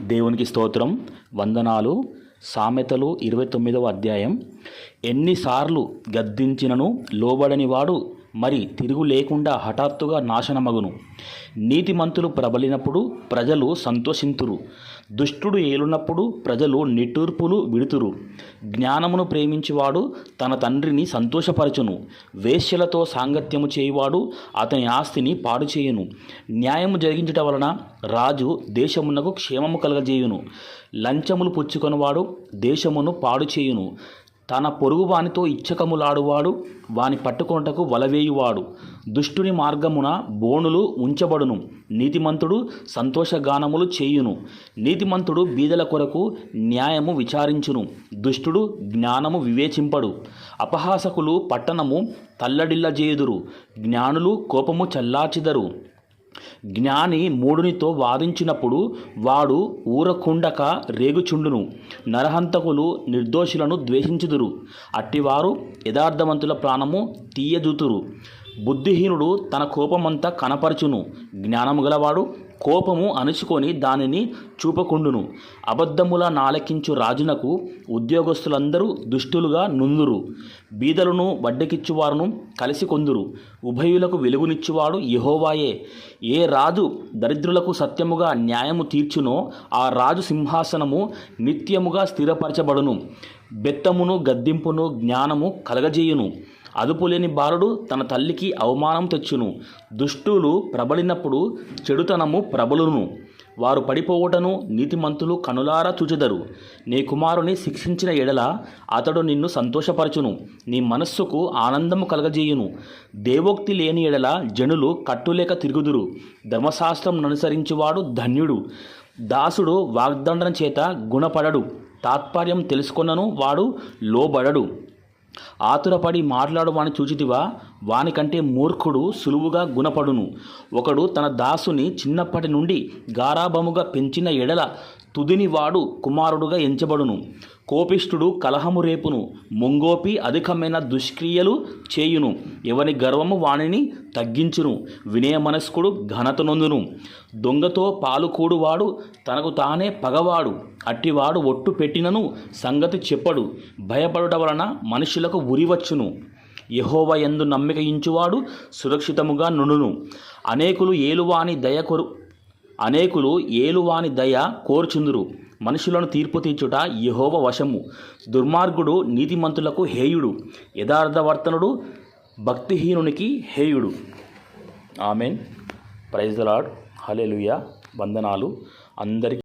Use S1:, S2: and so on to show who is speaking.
S1: దేవునికి స్తోత్రం. వందనాలు. సామెతలు ఇరవై తొమ్మిదవ అధ్యాయం. ఎన్నిసార్లు గద్దించినను లోబడని వాడు మరి తిరుగు లేకుండా హఠాత్తుగా నాశనమగును. నీతిమంతులు ప్రబలినప్పుడు ప్రజలు సంతోషింతురు. దుష్టుడు ఏలునప్పుడు ప్రజలు నిట్టూర్పులు విడుతురు. జ్ఞానమును ప్రేమించువాడు తన తండ్రిని సంతోషపరచును. వేశ్యలతో సాంగత్యము చేయువాడు అతని ఆస్తిని పాడు చేయును. న్యాయము జరిగించుట వలన రాజు దేశమునకు క్షేమము కలగజేయును. లంచములు పుచ్చుకొనివాడు దేశమును పాడు చేయును. తన పొరుగు వానితో ఇచ్చకములాడువాడు వాని పట్టుకొనుటకు వలవేయువాడు. దుష్టుని మార్గమున బోనులు ఉంచబడును. నీతిమంతుడు సంతోషగానములు చేయును. నీతిమంతుడు బీదల కొరకు న్యాయము విచారించును. దుష్టుడు జ్ఞానము వివేచింపడు. అపహాసకులు పట్టణము తల్లడిల్లజేయుదురు. జ్ఞానులు కోపము చల్లార్చిదరు. జ్ఞాని మూడునితో వాదించినప్పుడు వాడు ఊరకుండక రేగుచుండును నరహంతకులు నిర్దోషులను ద్వేషించుదురు. అట్టివారు యథార్థవంతుల ప్రాణము తీయజూతురు బుద్ధిహీనుడు తన కోపమంతా కనపరచును. జ్ఞానము గలవాడు కోపము అణుచుకొని దానిని చూపకుండును. అబద్ధముల నాలకించు రాజునకు ఉద్యోగస్తులందరూ దుష్టులుగా నుందురు. బీదలను వడ్డకిచ్చువారును కలిసి కొందురు. ఉభయులకు వెలుగునిచ్చువాడు యహోవాయే. ఏ రాజు దరిద్రులకు సత్యముగా న్యాయము తీర్చునో ఆ రాజు సింహాసనము నిత్యముగా స్థిరపరచబడును. బెత్తమును గద్దింపును జ్ఞానము కలగజేయును. అదుపులేని బాలుడు తన తల్లికి అవమానం తెచ్చును. దుష్టులు ప్రబలినప్పుడు చెడుతనము ప్రబలును. వారు పడిపోవుటను నీతిమంతులు కనులారా చూచెదరు. నీ కుమారుని శిక్షించిన ఎడల అతడు నిన్ను సంతోషపరచును. నీ మనస్సుకు ఆనందము కలగజేయును. దేవోక్తి లేని ఎడల జనులు కట్టులేక తిరుగుదురు. ధర్మశాస్త్రం అనుసరించువాడు ధన్యుడు. దాసుడు వాగ్దండన చేత గుణపడడు. తాత్పర్యం తెలుసుకొనను వాడు లోబడడు. ఆతురపడి మాట్లాడు చూచితివా? వానికంటే మూర్ఖుడు సులువుగా గుణపడును. ఒకడు తన దాసుని చిన్నప్పటి నుండి గారాభముగా పెంచిన ఎడల తుదినివాడు కుమారుడుగా ఎంచబడును. కోపిష్ఠుడు కలహము రేపును ముంగోపి అధికమైన దుష్క్రియలు చేయును. ఎవని గర్వము వానిని తగ్గించును వినయ మనస్కుడు ఘనత నొందును. దొంగతో పాలుకూడువాడు తనకు తానే పగవాడు అట్టివాడు ఒట్టు పెట్టినను సంగతి చెప్పడు. భయపడుట వలన మనుషులకు ఉరివచ్చును యహోవ ఎందు నమ్మిక ఇంచువాడు సురక్షితముగా నుండును. అనేకులు ఏలువాని దయ కొరు అనేకులు ఏలువాని దయ కోర్చుందురు. మనుషులను తీర్పు తీర్చుట యహోవ వశము. దుర్మార్గుడు నీతిమంతులకు హేయుడు. యథార్థవర్తనుడు భక్తిహీనునికి హేయుడు. ఆమెన్. ప్రైజ్ లాడ్ హలెలుయ వందనాలు. అందరికీ